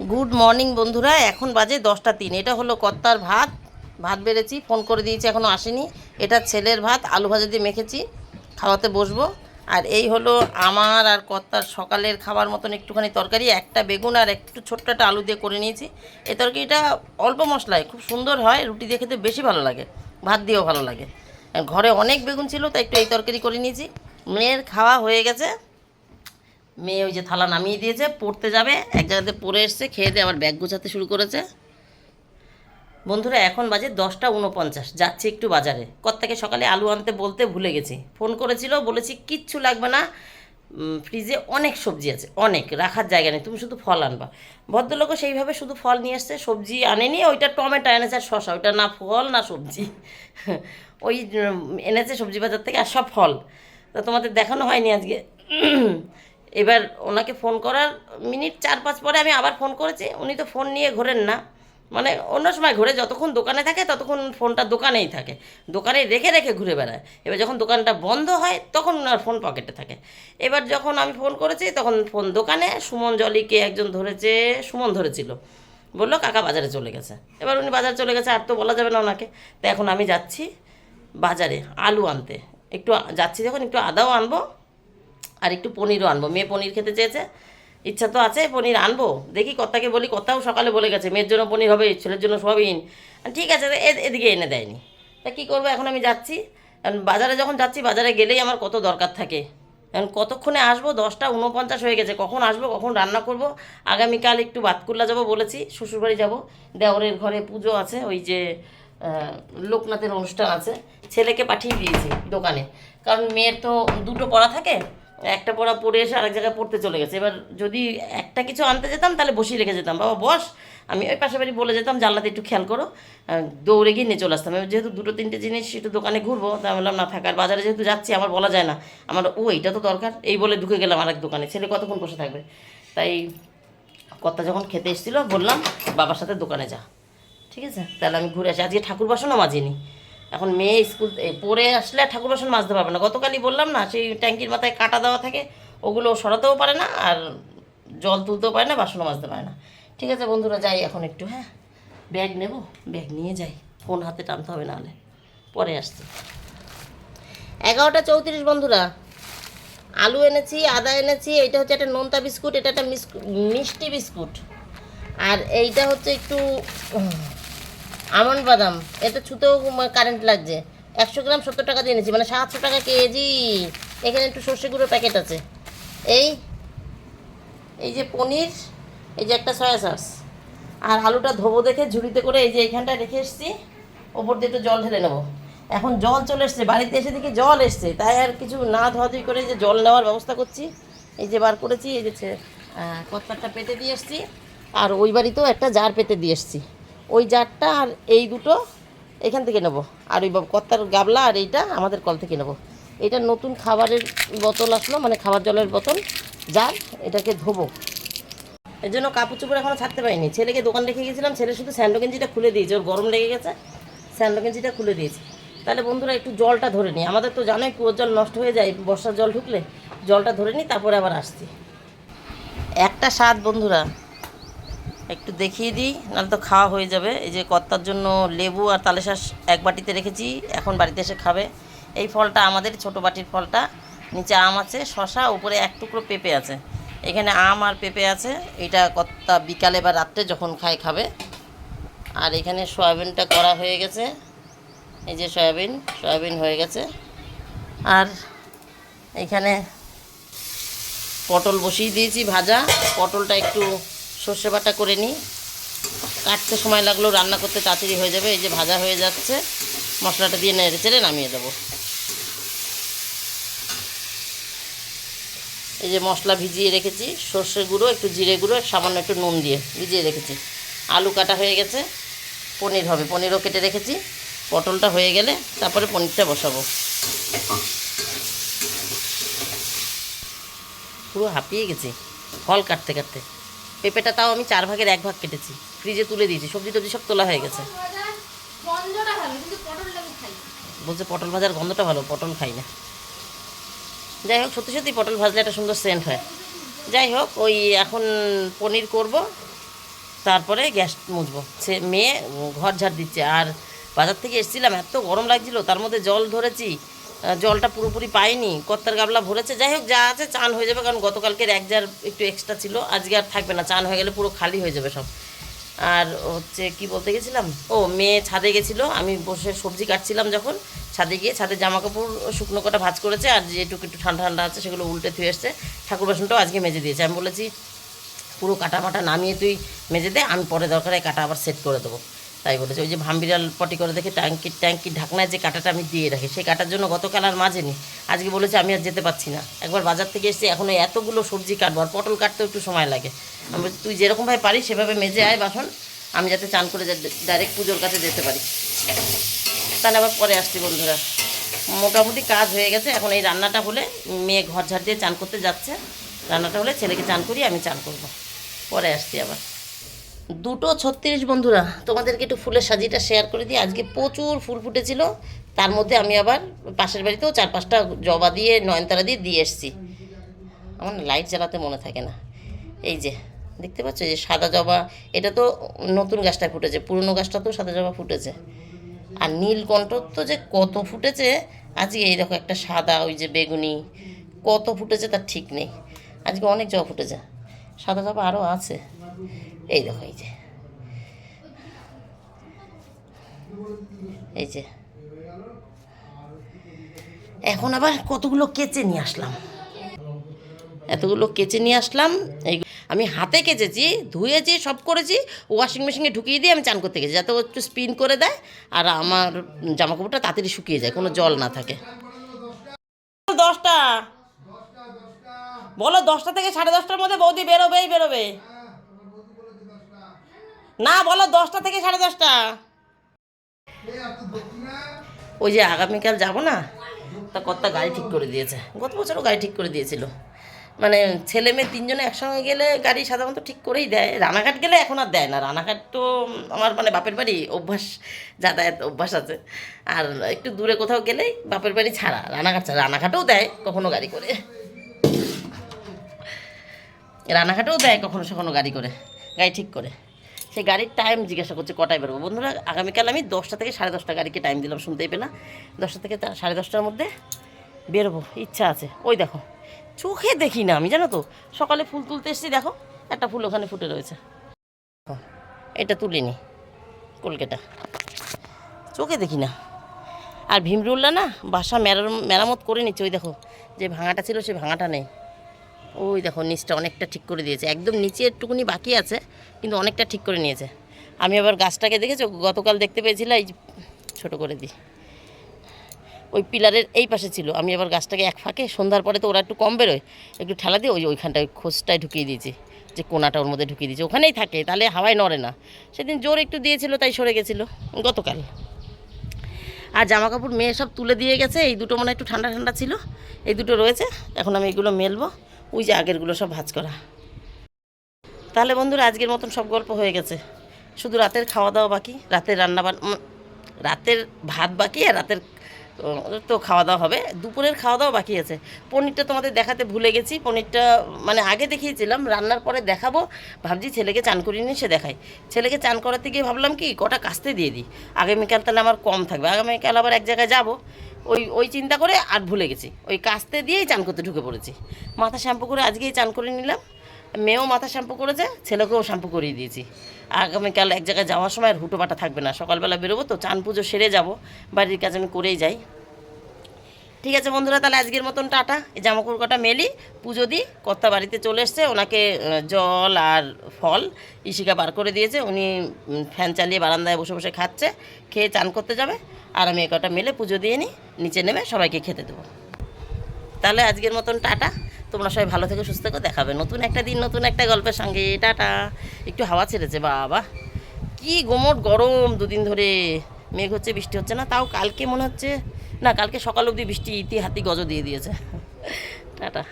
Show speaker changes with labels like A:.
A: Good morning বন্ধুরা। এখন বাজে দশটা তিন। এটা হলো কর্তার ভাত। ভাত বেড়েছি, ফোন করে দিয়েছি এখনও আসেনি। এটা ছেলের ভাত, আলু ভাজা দিয়ে মেখেছি। খাওয়াতে বসবো। আর এই হলো আমার আর কর্তার সকালের খাবার মতন একটুখানি তরকারি, একটা বেগুন আর একটু ছোট্ট একটা আলু দিয়ে করে নিয়েছি। এই তরকারিটা অল্প মশলায়, খুব সুন্দর হয়, রুটি দিয়ে খেতে বেশি ভালো লাগে, ভাত দিয়েও ভালো লাগে। ঘরে অনেক বেগুন ছিল, তাই একটু এই তরকারি করে নিয়েছি। মেয়ের খাওয়া হয়ে গেছে। মেয়ে ওই যে থালা নামিয়ে দিয়েছে, পড়তে যাবে, এক জায়গাতে পড়ে এসছে, খেয়ে দিয়ে আবার ব্যাগ গোছাতে শুরু করেছে। বন্ধুরা, এখন বাজে দশটা উনপঞ্চাশ, যাচ্ছি একটু বাজারে। কর্তাকে সকালে আলু আনতে বলতে ভুলে গেছি। ফোন করেছিল, বলেছি কিচ্ছু লাগবে না ফ্রিজে অনেক সবজি আছে, অনেক, রাখার জায়গা নেই, তুমি শুধু ফল আনবা। ভদ্রলোকও সেইভাবে শুধু ফল নিয়ে এসছে, সবজি আনেনি, ওইটা টমেটো এনেছে আর শশা ওইটা না ফল না সবজি। ওই এনেছে সবজি বাজার থেকে আর সব ফল। তা তোমাদের দেখানো হয়নি আজকে। এবার ওনাকে ফোন করার মিনিট চার পাঁচ পরে আমি আবার ফোন করেছি, উনি তো ফোন নিয়ে ঘোরেন না। মানে অন্য সময় ঘুরে, যতক্ষণ দোকানে থাকে ততক্ষণ ফোনটা দোকানেই থাকে। দোকানে রেখে রেখে ঘুরে বেড়ায়। এবার যখন দোকানটা বন্ধ হয়, তখন ওনার ফোন পকেটে থাকে। এবার যখন আমি ফোন করেছি, তখন ফোন দোকানে সুমন জলিকে একজন ধরেছে, সুমন ধরেছিল। বলল, কাকা বাজারে চলে গেছে। এবার উনি বাজারে চলে গেছে, আর তো বলা যাবে না ওনাকে। তো এখন আমি যাচ্ছি বাজারে আলু আনতে। একটু যাচ্ছি যখন একটু আদাও আনব আর একটু পনিরও আনব। মেয়ে পনির খেতে চেয়েছে, ইচ্ছা তো আছে, পনির আনব। দেখি কর্তাকে বলি, কর্তাও সকালে বলে গেছে, মেয়ের জন্য পনির হবে, ছেলের জন্য সোয়াবিন। ঠিক আছে এদিকে এনে দেয়নি। তা কী করব, এখন আমি যাচ্ছি। কারণ বাজারে যখন যাচ্ছি, বাজারে গেলেই আমার কত দরকার থাকে। এখন কতক্ষণে আসব? দশটা উনপঞ্চাশ হয়ে গেছে। কখন আসব, কখন রান্না করব? আগামীকাল একটু বাতকুল্লা যাব বলেছি, শ্বশুরবাড়ি যাব। দেওরের ঘরে পুজো আছে, ওই যে লোকনাথের অনুষ্ঠান আছে। ছেলেকে পাঠিয়ে দিয়েছি দোকানে। কারণ মেয়ের তো দুটো পড়া থাকে একটা পড়া পড়ে এসে আরেক জায়গায় পড়তে চলে গেছে। এবার যদি একটা কিছু আনতে যেতাম, তাহলে বসিয়ে রেখে যেতাম। বাবা, বস, আমি ওই পাশে বাড়ি বলে যেতাম, জানলাতে একটু খেয়াল করো। দৌড়ে গিয়ে নিয়ে চলে আসতাম। যেহেতু দুটো তিনটে জিনিস একটু দোকানে ঘুরবো, তা বললাম না থাকার বাজারে যেহেতু যাচ্ছি, আমার বলা যায় না। আমার, ও, এইটা তো দরকার। এই বলে ঢুকে গেলাম আরেক দোকানে। ছেলে কতক্ষণ বসে থাকবে? তাই কর্তা যখন খেতে এসেছিল, বললাম, বাবার সাথে দোকানে যা। ঠিক আছে? তাহলে আমি ঘুরে আসি। আজকে ঠাকুর বাসনও মাজিনি এখন মেয়ে স্কুল পরে আসলে ঠাকুর বাসন মাজতে পারবে না। গতকালই বললাম না, সেই ট্যাঙ্কির মাথায় কাটা দেওয়া থাকে, ওগুলো সরাতেও পারে না আর জল তুলতেও পারে না, বাসনও মাজতে পারে না। ঠিক আছে বন্ধুরা, যাই এখন একটু হ্যাঁ ব্যাগ নেব, ব্যাগ নিয়ে যাই, ফোন হাতে টানতে হবে নাহলে, পরে আসছি। এগারোটা চৌত্রিশ বন্ধুরা, আলু এনেছি, আদা এনেছি এটা হচ্ছে একটা নোনতা বিস্কুট, এটা একটা মিষ্টি বিস্কুট। আর এইটা হচ্ছে একটু আমন্ড বাদাম এটা ছুতেও কারেন্ট লাগছে। একশো গ্রাম সত্তর টাকা দিয়ে এনেছি মানে সাতশো টাকা কেজি। এখানে একটু সর্ষে গুঁড়ো প্যাকেট আছে। এই এই যে পনির, এই যে একটা সয়া সস আর আলুটা ধোবো দেখে ঝুড়িতে করে এই যে এইখানটা রেখে এসেছি, ওপর দিয়ে একটু জল ঢেলে নেব। এখন জল চলে এসছে, বাড়িতে এসে দেখি জল এসছে। তাই আর কিছু না ধোয়াধুয়ি করে যে জল নেওয়ার ব্যবস্থা করছি। এই যে বার করেছি, এই যে কত্তারটা পেতে দিয়ে এসছি। আর ওই বাড়িতেও একটা জার পেতে দিয়ে এসছি। ওই জারটা আর এই দুটো এখান থেকে নেব। আর ওই কর্তার গাবলা আর এইটা আমাদের কল থেকে নেব। এটা নতুন খাবারের বোতল আসলো মানে খাবার জলের বোতল। জার এটাকে ধোবো। এর জন্য কাপড় চোপড় এখনও ছাড়তে পারিনি। ছেলেকে দোকান রেখে গেছিলাম, ছেলে শুধু স্যান্ডো গেঞ্জিটা খুলে দিয়েছে। ওর গরম লেগে গেছে, স্যান্ডো গেঞ্জিটা খুলে দিয়েছে। তাহলে বন্ধুরা একটু জলটা ধরে নিই। আমাদের তো জানোই কুয়োর জল নষ্ট হয়ে যায়, বর্ষার জল ঢুকলে জলটা ধরে নিই, তারপরে আবার আসছি। একটা স্বাদ বন্ধুরা। একটু দেখিয়ে দিই, নাহলে তো খাওয়া হয়ে যাবে। এই যে কর্তার জন্য লেবু আর তালে শাঁস এক বাটিতে রেখেছি, এখন বাড়িতে এসে খাবে। এই ফলটা আমাদের, ছোট বাটির ফলটা। নিচে আম আছে শশা উপরে এক টুকরো পেঁপে আছে। এখানে আম আর পেঁপে আছে, এটা কর্তা বিকালে বা রাত্রে যখন খায়, খাবে। আর এখানে সয়াবিনটা করা হয়ে গেছে। এই যে সয়াবিন সয়াবিন হয়ে গেছে। আর এখানে পটল বসিয়ে দিয়েছি ভাজা। পটলটা একটু সর্ষে বাটা করে নিই। কাটতে সময় লাগল, রান্না করতে তাড়াতাড়ি হয়ে যাবে, এই যে ভাজা হয়ে যাচ্ছে। মশলাটা দিয়ে নেড়ে চেড়ে নামিয়ে দেবো। এই যে মশলা ভিজিয়ে রেখেছি, সর্ষে গুঁড়ো, একটু জিরে গুঁড়ো সামান্য একটু নুন দিয়ে ভিজিয়ে রেখেছি। আলু কাটা হয়ে গেছে, পনির হবে, পনিরও কেটে রেখেছি। পটলটা হয়ে গেলে তারপরে পনিরটা বসাবো। পুরো হাঁপিয়ে গেছি, ফল কাটতে কাটতে। পেঁপেটা তাও আমি চার ভাগের এক ভাগ কেটেছি। ফ্রিজে তুলে দিয়েছি, সবজি টবজি সব তোলা হয়ে গেছে। বলছে পটল ভাজার গন্ধটা ভালো, পটল খাই না। যাই হোক, সত্যি সত্যি পটল ভাজলে একটা সুন্দর সেন্ট হয়। যাই হোক, ওই এখন পনির করব, তারপরে গ্যাস মুছবো। সে মেয়ে ঘর ঝাড় দিচ্ছে, আর বাজার থেকে এসেছিলাম, এত গরম লাগছিল, তার মধ্যে জল ধরেছি। জলটা পুরোপুরি পাইনি কত্তার গাবলা ভরেছে। যাই হোক, যা আছে চান হয়ে যাবে, কারণ গতকালকের এক জার একটু এক্সট্রা ছিল, আজকে আর থাকবে না, চান হয়ে গেলে পুরো খালি হয়ে যাবে সব। আর হচ্ছে, কি বলতে গেছিলাম? ও, মেয়ে ছাদে গেছিল, আমি বসে সবজি কাটছিলাম যখন, ছাদে গিয়ে ছাদে জামা কাপড় শুকনো কটা ভাজ করেছে, আর যেটুকু একটু ঠান্ডা ঠান্ডা আছে, সেগুলো উল্টে ধুয়ে এসছে। ঠাকুর বাসনটাও আজকে মেজে দিয়েছে। আমি বলেছি, পুরো কাটা মাটা নামিয়ে তুই মেজে দে, আমি পরে দরকারে কাটা আবার সেট করে দেবো। তাই বলেছে। ওই যে ভাম্বিরাল পটি করে দেখে ট্যাঙ্কির ট্যাঙ্কির ঢাকনায় যে কাটাটা আমি দিয়ে রাখি, সেই কাটার জন্য গতকাল আর মাজেনি। আজকে বলেছে আমি আর যেতে পারছি না। একবার বাজার থেকে এসেছি এখন ওই এতগুলো সবজি কাটবো আর পটল কাটতেও একটু সময় লাগে। আমি তুই যেরকমভাবে পারিস, সেভাবে মেজে আয় বাসন। আমি যাতে চান করে ডাইরেক্ট পুজোর কাছে যেতে পারি। তাহলে আবার পরে আসছি বন্ধুরা। মোটামুটি কাজ হয়ে গেছে। এখন এই রান্নাটা হলে মেয়ে ঘর ঝাড় দিয়ে চান করতে যাচ্ছে। রান্নাটা হলে ছেলেকে চান করি আমি চান করব। পরে আসছি আবার। দুটো ছত্রিশ বন্ধুরা, তোমাদেরকে একটু ফুলের সাজিটা শেয়ার করে দিই। আজকে প্রচুর ফুল ফুটেছিল, তার মধ্যে আমি আবার পাশের বাড়িতেও চার পাঁচটা জবা দিয়ে, নয়নতারা দিয়ে দিয়ে এসেছি। আমার লাইট জ্বালাতে মনে থাকে না। এই যে, দেখতে পাচ্ছ? যে সাদা জবা, এটা তো নতুন গাছটায় ফুটেছে, পুরনো গাছটা তো সাদা জবা ফুটেছে। আর নীলকণ্ঠ তো যে কত ফুটেছে, আজকে এই দেখো একটা সাদা, ওই যে বেগুনি, কত ফুটেছে তার ঠিক নেই। আজকে অনেক জবা ফুটেছে। সাদা জবা আরও আছে। এই দেখো, এই যে। এই যে। এখন আবার কতগুলো কেচে নিয়ে আসলাম। এতগুলো কেচে নিয়ে আসলাম। এই আমি হাতে কেচেছি ধুয়েছি সব করেছি ওয়াশিং মেশিনে ঢুকিয়ে দিয়ে আমি চান করতে গেছি, যাতে একটু স্পিন করে দেয় আর আমার জামা কাপড়টা তাড়াতাড়ি শুকিয়ে যায়, কোনো জল না থাকে। দশটা। বলো, দশটা থেকে সাড়ে দশটার মধ্যে বৌদি বেরোবেই, বেরোবে। না, বলো, দশটা থেকে সাড়ে দশটা। ওই যে আগামীকাল যাব না, তা কর্তা গাড়ি ঠিক করে দিয়েছে। গত বছরও গাড়ি ঠিক করে দিয়েছিল। মানে ছেলে মেয়ে তিনজনে একসঙ্গে গেলে গাড়ি সাধারণত ঠিক করেই দেয়। রানাঘাট গেলে এখন আর দেয় না। রানাঘাট তো আমার মানে বাপের বাড়ি অভ্যাস, যাতায়াত অভ্যাস আছে। আর একটু দূরে কোথাও গেলেই বাপের বাড়ি ছাড়া। রানাঘাট ছাড়া। রানাঘাটেও দেয় কখনো গাড়ি করে। রানাঘাটেও দেয় কখনো সখনো গাড়ি করে। গাড়ি ঠিক করে। সেই গাড়ির টাইম জিজ্ঞাসা করছে, কটায় বেরোবো? বন্ধুরা, আগামীকাল আমি দশটা থেকে সাড়ে দশটা গাড়িকে টাইম দিলাম, শুনতেই পেলাম দশটা থেকে সাড়ে দশটার মধ্যে বেরোবো, ইচ্ছা আছে। ওই দেখো, চোখে দেখি না আমি, জানো তো। সকালে ফুল তুলতে এসেছি, দেখো, একটা ফুল ওখানে ফুটে রয়েছে। এটা তুলিনি কলকেটা চোখে দেখি না। আর ভীমরুল্লা না বাসা মেরাম মেরামত করে নিচ্ছে, ওই দেখো, যে ভাঙাটা ছিল সে ভাঙাটা নেই। ওই দেখো, নিচটা অনেকটা ঠিক করে দিয়েছে। একদম নিচে একটুকুনি বাকি আছে, কিন্তু অনেকটা ঠিক করে নিয়েছে। আমি আবার গাছটাকে দেখেছ? গতকাল দেখতে পেয়েছিলাম এই ছোটো করে দিই। ওই পিলারের এই পাশে ছিল। আমি আবার গাছটাকে এক ফাঁকে, সন্ধ্যার পরে তো ওরা একটু কম বেরোয়, একটু ঠেলা দিয়ে ওই ওইখানটায় খোঁজটায় ঢুকিয়ে দিয়েছি, যে কোনাটা ওর মধ্যে ঢুকিয়ে দিয়েছি। ওখানেই থাকে, তাহলে হাওয়ায় নড়ে না। সেদিন জোর একটু দিয়েছিল, তাই সরে গেছিল, গতকাল। আর জামা কাপড় মেয়ে সব তুলে দিয়ে গেছে, এই দুটো মনে একটু ঠান্ডা ঠান্ডা ছিল, এই দুটো রয়েছে, এখন আমি এগুলো মেলবো। ওই যে আগেরগুলো সব ভাজ করা। তাহলে বন্ধুরা, আজকের মতন সব গল্প হয়ে গেছে। শুধু রাতের খাওয়া দাওয়া বাকি, রাতের রান্না রাতের ভাত বাকি আর রাতের উম, তো খাওয়া দাওয়া হবে। দুপুরের খাওয়া দাওয়া বাকি আছে। পনিরটা তোমাদের দেখাতে ভুলে গেছি। পনিরটা মানে আগে দেখিয়েছিলাম রান্নার পরে দেখাবো। ভাবছি ছেলেকে চান করিয়ে নিয়ে সে দেখাই। ছেলেকে চান করাতে গিয়ে ভাবলাম কি কটা কাস্তে দিয়ে দিই। আগামীকাল তাহলে আমার কম থাকবে। আগামীকাল আবার এক জায়গায় যাব। ওই ওই চিন্তা করে আর ভুলে গেছি। ওই কাস্তে দিয়েই চান করতে ঢুকে পড়েছি। মাথা শ্যাম্পু করে আজকেই চান করে নিলাম। মেয়েও মাথা শ্যাম্পু করেছে, ছেলেকেও শ্যাম্পু করিয়ে দিয়েছি। আগামীকাল এক জায়গায় যাওয়ার সময় আর হুটো পাটা থাকবে না। সকালবেলা বেরোবো তো, চান পুজো সেরে যাব। বাড়ির কাজ আমি করেই যাই। ঠিক আছে বন্ধুরা, তাহলে আজকের মতন টাটা। এই জামাকাপড় কটা মেলি, পুজো দিই কর্তা বাড়িতে চলে এসছে, ওনাকে জল আর ফল ইশিকা বার করে দিয়েছে। উনি ফ্যান চালিয়ে বারান্দায় বসে বসে খাচ্ছে, খেয়ে চান করতে যাবে। আর আমি এ কটা মেলে পুজো দিয়ে নিই নিচে নেমে সবাইকে খেতে দেবো। তাহলে আজকের মতন টাটা। তোমরা সবাই ভালো থেকে, সুস্থ থেকে, দেখাবে নতুন একটা দিন, নতুন একটা গল্পের সঙ্গে। টাটা। একটু হাওয়া ছেড়েছে, বাবা। কি গোমট গরম দুদিন ধরে। মেঘ হচ্ছে, বৃষ্টি হচ্ছে না, তাও কালকে মনে হচ্ছে না, কালকে সকাল অব্দি বৃষ্টি ইতি হাতি গজ দিয়ে দিয়েছে। টাটা।